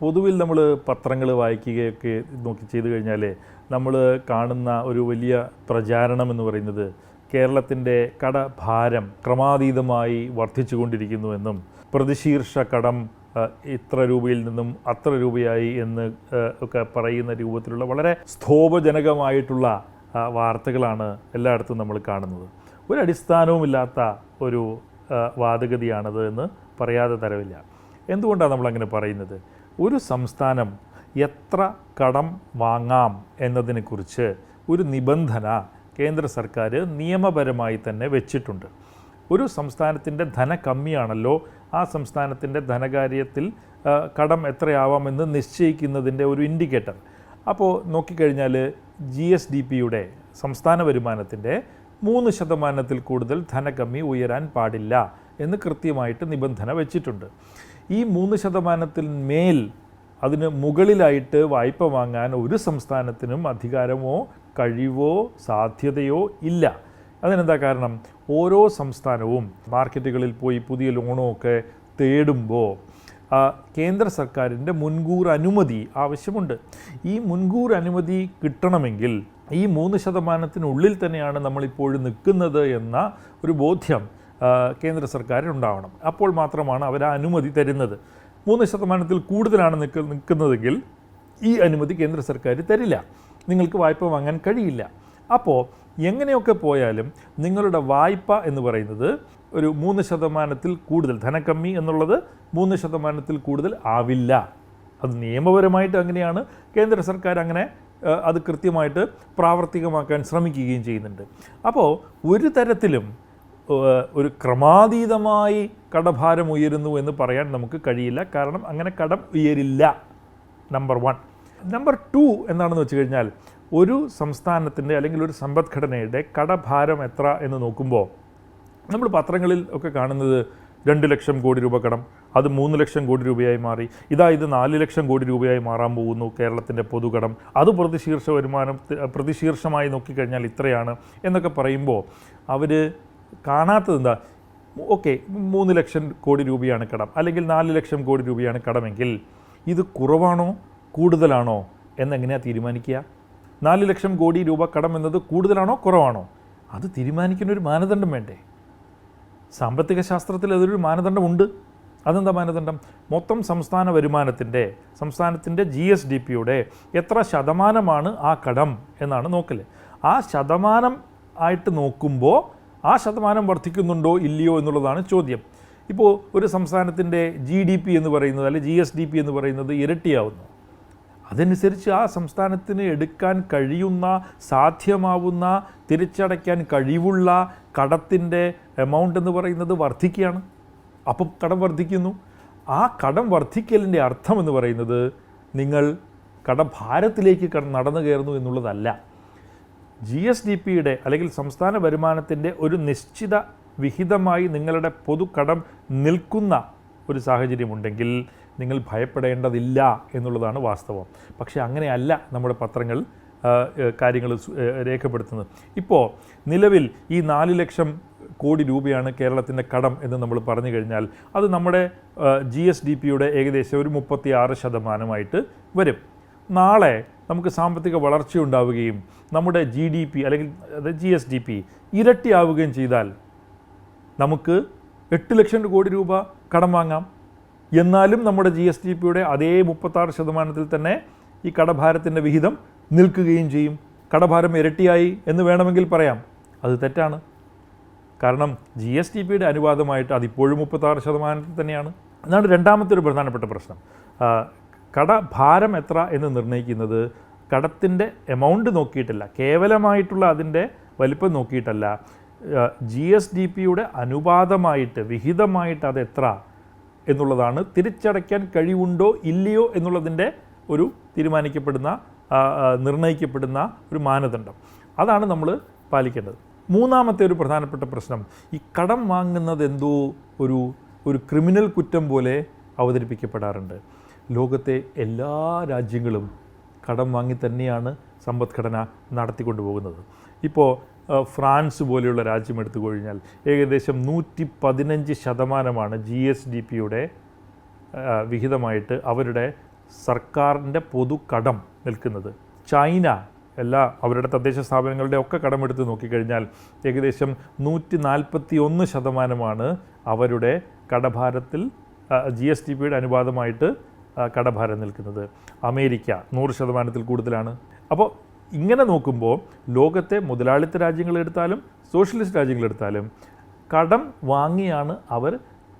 പൊതുവിൽ നമ്മൾ പത്രങ്ങൾ വായിക്കുകയൊക്കെ നോക്കി ചെയ്തു കഴിഞ്ഞാൽ നമ്മൾ കാണുന്ന ഒരു വലിയ പ്രചാരണം എന്ന് പറയുന്നത് കേരളത്തിന്റെ കടഭാരം ക്രമാതീതമായി വർദ്ധിച്ചുകൊണ്ടിരിക്കുന്നുവെന്നും പ്രതിശീർഷ കടം ഇത്ര രൂപയിൽ നിന്നും അത്ര രൂപയായി എന്ന് ഒക്കെ പറയുന്ന രൂപത്തിലുള്ള വളരെ സ്തോഭജനകമായിട്ടുള്ള വാർത്തകളാണ് എല്ലായിടത്തും നമ്മൾ കാണുന്നത്. ഒരു അടിസ്ഥാനവുമില്ലാത്ത ഒരു വാദഗതിയാണത് എന്ന് പറയാതെ തരവില്ല. എന്തുകൊണ്ടാണ് നമ്മളങ്ങനെ പറയുന്നത്? ഒരു സംസ്ഥാനം എത്ര കടം വാങ്ങാം എന്നതിനെക്കുറിച്ച് ഒരു നിബന്ധന കേന്ദ്ര സർക്കാർ നിയമപരമായി തന്നെ വെച്ചിട്ടുണ്ട്. ഒരു സംസ്ഥാനത്തിന്റെ ധനകമ്മിയാണല്ലോ ആ സംസ്ഥാനത്തിന്റെ ധനകാര്യത്തിൽ കടം എത്രയാവാമെന്ന് നിശ്ചയിക്കുന്നതിന്റെ ഒരു ഇൻഡിക്കേറ്റർ. അപ്പോൾ നോക്കിക്കഴിഞ്ഞാൽ ജി എസ് ഡി പിയുടെ സംസ്ഥാന വരുമാനത്തിന്റെ മൂന്ന് ശതമാനത്തിൽ കൂടുതൽ ധനകമ്മി ഉയരാൻ പാടില്ല എന്ന് കൃത്യമായിട്ട് നിബന്ധന വെച്ചിട്ടുണ്ട്. ഈ മൂന്ന് ശതമാനത്തിൽ മേൽ അതിന് മുകളിലായിട്ട് വായ്പ വാങ്ങാൻ ഒരു സംസ്ഥാനത്തിനും അധികാരമോ കഴിവോ സാധ്യതയോ ഇല്ല. അതിനെന്താ കാരണം? ഓരോ സംസ്ഥാനവും മാർക്കറ്റുകളിൽ പോയി പുതിയ ലോണോ ഒക്കെ തേടുമ്പോൾ കേന്ദ്ര സർക്കാരിന്റെ മുൻകൂർ അനുമതി ആവശ്യമുണ്ട്. ഈ മുൻകൂർ അനുമതി കിട്ടണമെങ്കിൽ ഈ മൂന്ന് ശതമാനത്തിനുള്ളിൽ തന്നെയാണ് നമ്മളിപ്പോഴും നിൽക്കുന്നത് എന്ന ഒരു ബോധ്യം കേന്ദ്ര സർക്കാരിനുണ്ടാവണം അപ്പോൾ മാത്രമാണ് അവർ ആ അനുമതി തരുന്നത്. മൂന്ന് ശതമാനത്തിൽ കൂടുതലാണ് നിൽക്ക നിൽക്കുന്നതെങ്കിൽ ഈ അനുമതി കേന്ദ്ര സർക്കാർ തരില്ല. നിങ്ങൾക്ക് വായ്പ വാങ്ങാൻ കഴിയില്ല. അപ്പോൾ എങ്ങനെയൊക്കെ പോയാലും നിങ്ങളുടെ വായ്പ എന്ന് പറയുന്നത് ഒരു മൂന്ന് ശതമാനത്തിൽ കൂടുതൽ ധനക്കമ്മി എന്നുള്ളത് മൂന്ന് ശതമാനത്തിൽ കൂടുതൽ ആവില്ല. അത് നിയമപരമായിട്ട് അങ്ങനെയാണ്. കേന്ദ്ര സർക്കാർ അങ്ങനെ അത് കൃത്യമായിട്ട് പ്രാവർത്തികമാക്കാൻ ശ്രമിക്കുകയും ചെയ്യുന്നുണ്ട്. അപ്പോൾ ഒരു തരത്തിലും ഒരു ക്രമാതീതമായി കടഭാരം ഉയരുന്നു എന്ന് പറയാൻ നമുക്ക് കഴിയില്ല. കാരണം അങ്ങനെ കടം ഉയരില്ല നമ്പർ വൺ നമ്പർ ടു എന്താണെന്ന് വെച്ച് കഴിഞ്ഞാൽ ഒരു സംസ്ഥാനത്തിന്റെ അല്ലെങ്കിൽ ഒരു സമ്പദ്ഘടനയുടെ കടഭാരം എത്ര എന്ന് നോക്കുമ്പോൾ നമ്മൾ പത്രങ്ങളിൽ ഒക്കെ കാണുന്നത് രണ്ട് ലക്ഷം കോടി രൂപ കടം അത് മൂന്ന് ലക്ഷം കോടി രൂപയായി മാറി. ഇതാ ഇത് നാല് ലക്ഷം കോടി രൂപയായി മാറാൻ പോകുന്നു കേരളത്തിന്റെ പൊതുകടം. അത് പ്രതിശീർഷ വരുമാനം പ്രതിശീർഷമായി നോക്കിക്കഴിഞ്ഞാൽ ഇത്രയാണ് എന്നൊക്കെ പറയുമ്പോൾ അവർ കാണാത്തത് എന്താ? ഓക്കെ മൂന്ന് ലക്ഷം കോടി രൂപയാണ് കടം അല്ലെങ്കിൽ നാല് ലക്ഷം കോടി രൂപയാണ് കടമെങ്കിൽ ഇത് കുറവാണോ കൂടുതലാണോ എന്നെങ്ങനെയാണ് തീരുമാനിക്കുക? നാല് ലക്ഷം കോടി രൂപ കടം എന്നത് കൂടുതലാണോ കുറവാണോ? അത് തീരുമാനിക്കുന്ന ഒരു മാനദണ്ഡം വേണ്ടേ? സാമ്പത്തിക ശാസ്ത്രത്തിൽ അതൊരു മാനദണ്ഡമുണ്ട്. അതെന്താ മാനദണ്ഡം? മൊത്തം സംസ്ഥാന വരുമാനത്തിന്റെ സംസ്ഥാനത്തിന്റെ ജി എസ് ഡി പിയുടെ എത്ര ശതമാനമാണ് ആ കടം എന്നാണ് നോക്കൽ ആ ശതമാനം ആയിട്ട് നോക്കുമ്പോൾ ആ ശതമാനം വർദ്ധിക്കുന്നുണ്ടോ ഇല്ലയോ എന്നുള്ളതാണ് ചോദ്യം. ഇപ്പോൾ ഒരു സംസ്ഥാനത്തിന്റെ ജി ഡി പി എന്ന് പറയുന്നത് അല്ലെങ്കിൽ ജി എസ് ഡി പി എന്ന് പറയുന്നത് ഇരട്ടിയാവുന്നു. അതനുസരിച്ച് ആ സംസ്ഥാനത്തിന് എടുക്കാൻ കഴിയുന്ന സാധ്യമാവുന്ന തിരിച്ചടയ്ക്കാൻ കഴിവുള്ള കടത്തിന്റെ എമൗണ്ട് എന്ന് പറയുന്നത് വർദ്ധിക്കുകയാണ്. അപ്പം കടം വർദ്ധിക്കുന്നു. ആ കടം വർദ്ധിക്കലിന്റെ അർത്ഥം എന്ന് പറയുന്നത് നിങ്ങൾ കടഭാരത്തിലേക്ക് കട- നടന്നു കയറുന്നു എന്നുള്ളതല്ല. ജി എസ് ഡി പിയുടെ അല്ലെങ്കിൽ സംസ്ഥാന വരുമാനത്തിന്റെ ഒരു നിശ്ചിത വിഹിതമായി നിങ്ങളുടെ പൊതുകടം നിൽക്കുന്ന ഒരു സാഹചര്യമുണ്ടെങ്കിൽ നിങ്ങൾ ഭയപ്പെടേണ്ടതില്ല എന്നുള്ളതാണ് വാസ്തവം. പക്ഷേ അങ്ങനെയല്ല നമ്മുടെ പത്രങ്ങൾ കാര്യങ്ങൾ രേഖപ്പെടുത്തുന്നത്. ഇപ്പോൾ നിലവിൽ ഈ നാല് ലക്ഷം കോടി രൂപയാണ് കേരളത്തിന്റെ കടം എന്ന് നമ്മൾ പറഞ്ഞു കഴിഞ്ഞാൽ അത് നമ്മുടെ ജി എസ് ഡി പിയുടെ ഏകദേശം ഒരു മുപ്പത്തി ആറ് ശതമാനമായിട്ട് വരും. നാളെ നമുക്ക് സാമ്പത്തിക വളർച്ച ഉണ്ടാവുകയും നമ്മുടെ ജി ഡി പി അല്ലെങ്കിൽ അതായത് ജി എസ് ഡി പി ഇരട്ടിയാവുകയും ചെയ്താൽ നമുക്ക് എട്ട് ലക്ഷം കോടി രൂപ കടം വാങ്ങാം. എന്നാലും നമ്മുടെ ജി എസ് ഡി പിയുടെ അതേ മുപ്പത്താറ് ശതമാനത്തിൽ തന്നെ ഈ കടഭാരത്തിന്റെ വിഹിതം നിൽക്കുകയും ചെയ്യും. കടഭാരം ഇരട്ടിയായി എന്ന് വേണമെങ്കിൽ പറയാം. അത് തെറ്റാണ്. കാരണം ജി എസ് ടി പിയുടെ അനുവാദമായിട്ട് അതിപ്പോഴും മുപ്പത്താറ് ശതമാനത്തിൽ തന്നെയാണ്. അതാണ് രണ്ടാമത്തെ ഒരു പ്രധാനപ്പെട്ട പ്രശ്നം. കട ഭാരം എത്ര എന്ന് നിർണയിക്കുന്നത് കടത്തിന്റെ എമൗണ്ട് നോക്കിയിട്ടല്ല കേവലമായിട്ടുള്ള അതിന്റെ വലിപ്പം നോക്കിയിട്ടല്ല. ജി എസ് ഡി പിയുടെ അനുപാതമായിട്ട് വിഹിതമായിട്ട് അത് എത്ര എന്നുള്ളതാണ് തിരിച്ചടയ്ക്കാൻ കഴിവുണ്ടോ ഇല്ലയോ എന്നുള്ളതിന്റെ ഒരു തീരുമാനിക്കപ്പെടുന്ന നിർണയിക്കപ്പെടുന്ന ഒരു മാനദണ്ഡം. അതാണ് നമ്മൾ പാലിക്കേണ്ടത്. മൂന്നാമത്തെ ഒരു പ്രധാനപ്പെട്ട പ്രശ്നം ഈ കടം വാങ്ങുന്നത് എന്തോ ഒരു ഒരു ക്രിമിനൽ കുറ്റം പോലെ അവതരിപ്പിക്കപ്പെടാറുണ്ട്. ലോകത്തെ എല്ലാ രാജ്യങ്ങളും കടം വാങ്ങി തന്നെയാണ് സമ്പദ്ഘടന നടത്തിക്കൊണ്ടു പോകുന്നത് ഇപ്പോൾ ഫ്രാൻസ് പോലെയുള്ള രാജ്യം എടുത്തു കഴിഞ്ഞാൽ ഏകദേശം നൂറ്റി പതിനഞ്ച് ശതമാനമാണ് ജി എസ് ഡി പിയുടെ വിഹിതമായിട്ട് അവരുടെ സർക്കാരിന്റെ പൊതു കടം നിൽക്കുന്നത്. ചൈന എല്ലാ അവരുടെ തദ്ദേശ സ്ഥാപനങ്ങളുടെ ഒക്കെ കടമെടുത്ത് നോക്കിക്കഴിഞ്ഞാൽ ഏകദേശം നൂറ്റി നാൽപ്പത്തി ഒന്ന് ശതമാനമാണ് അവരുടെ കടഭാരത്തിൽ ജി എസ് ടി പിയുടെ അനുപാതമായിട്ട് കടഭാരം നിൽക്കുന്നത്. അമേരിക്ക നൂറ് ശതമാനത്തിൽ കൂടുതലാണ്. അപ്പോൾ ഇങ്ങനെ നോക്കുമ്പോൾ ലോകത്തെ മുതലാളിത്ത രാജ്യങ്ങളെടുത്താലും സോഷ്യലിസ്റ്റ് രാജ്യങ്ങളെടുത്താലും കടം വാങ്ങിയാണ് അവർ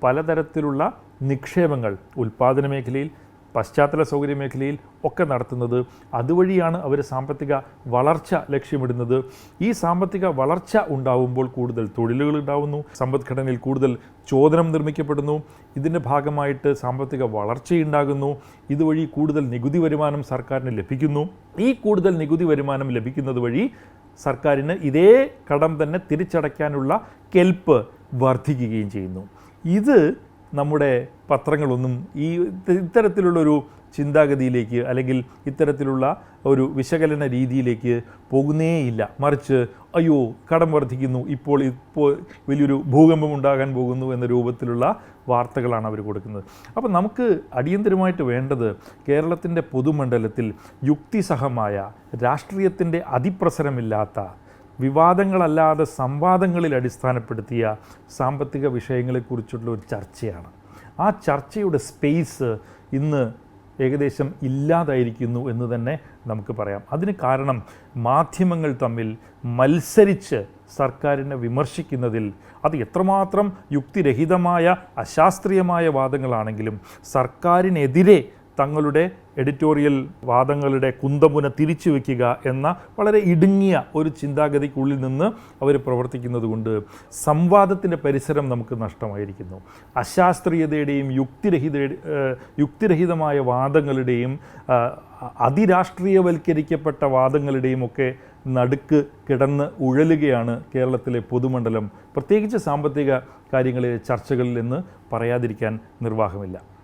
പലതരത്തിലുള്ള നിക്ഷേപങ്ങൾ ഉൽപ്പാദന മേഖലയിൽ പശ്ചാത്തല സൗകര്യ മേഖലയിൽ ഒക്കെ നടത്തുന്നത് അതുവഴിയാണ് അവർ സാമ്പത്തിക വളർച്ച ലക്ഷ്യമിടുന്നത്. ഈ സാമ്പത്തിക വളർച്ച ഉണ്ടാവുമ്പോൾ കൂടുതൽ തൊഴിലുകൾ ഉണ്ടാവുന്നു. സമ്പദ്ഘടനയിൽ കൂടുതൽ ചോദനം നിർമ്മിക്കപ്പെടുന്നു. ഇതിന്റെ ഭാഗമായിട്ട് സാമ്പത്തിക വളർച്ചയുണ്ടാകുന്നു. ഇതുവഴി കൂടുതൽ നികുതി വരുമാനം സർക്കാരിന് ലഭിക്കുന്നു. ഈ കൂടുതൽ നികുതി വരുമാനം ലഭിക്കുന്നത് വഴി സർക്കാരിന് ഇതേ കടം തന്നെ തിരിച്ചടയ്ക്കാനുള്ള കെൽപ്പ് വർദ്ധിക്കുകയും ചെയ്യുന്നു. ഇത് നമ്മുടെ പത്രങ്ങളൊന്നും ഈ ഇത്ത- ഇത്തരത്തിലുള്ളൊരു ചിന്താഗതിയിലേക്ക് അല്ലെങ്കിൽ ഇത്തരത്തിലുള്ള ഒരു വിശകലന രീതിയിലേക്ക് പോകുന്നേയില്ല മറിച്ച് അയ്യോ കടം വർദ്ധിക്കുന്നു ഇപ്പോൾ ഇപ്പോൾ വലിയൊരു ഭൂകമ്പം ഉണ്ടാകാൻ പോകുന്നു എന്ന രൂപത്തിലുള്ള വാർത്തകളാണ് അവർ കൊടുക്കുന്നത്. അപ്പോൾ നമുക്ക് അടിയന്തരമായിട്ട് വേണ്ടത് കേരളത്തിന്റെ പൊതുമണ്ഡലത്തിൽ യുക്തിസഹമായ രാഷ്ട്രീയത്തിന്റെ അതിപ്രസരമില്ലാത്ത വിവാദങ്ങളല്ലാതെ സംവാദങ്ങളിൽ അടിസ്ഥാനപ്പെടുത്തിയ സാമ്പത്തിക വിഷയങ്ങളെക്കുറിച്ചുള്ള ഒരു ചർച്ചയാണ്. ആ ചർച്ചയുടെ സ്പേസ് ഇന്ന് ഏകദേശം ഇല്ലാതായിരിക്കുന്നു എന്ന് തന്നെ നമുക്ക് പറയാം. അതിന് കാരണം മാധ്യമങ്ങൾ തമ്മിൽ മത്സരിച്ച് സർക്കാരിനെ വിമർശിക്കുന്നതിൽ അത് എത്രമാത്രം യുക്തിരഹിതമായ അശാസ്ത്രീയമായ വാദങ്ങളാണെങ്കിലും സർക്കാരിനെതിരെ തങ്ങളുടെ എഡിറ്റോറിയൽ വാദങ്ങളുടെ കുന്തമുന തിരിച്ചു വയ്ക്കുക എന്ന വളരെ ഇടുങ്ങിയ ഒരു ചിന്താഗതിക്കുള്ളിൽ നിന്ന് അവർ പ്രവർത്തിക്കുന്നത് കൊണ്ട് സംവാദത്തിന്റെ പരിസരം നമുക്ക് നഷ്ടമായിരിക്കുന്നു. അശാസ്ത്രീയതയുടെയും യുക്തിരഹിത യുക്തിരഹിതമായ വാദങ്ങളുടെയും അതിരാഷ്ട്രീയവൽക്കരിക്കപ്പെട്ട വാദങ്ങളുടെയും ഒക്കെ നടുക്ക് കിടന്ന് ഉഴലുകയാണ് കേരളത്തിലെ പൊതുമണ്ഡലം. പ്രത്യേകിച്ച് സാമ്പത്തിക കാര്യങ്ങളിലെ ചർച്ചകളിൽ നിന്ന് പറയാതിരിക്കാൻ നിർവാഹമില്ല.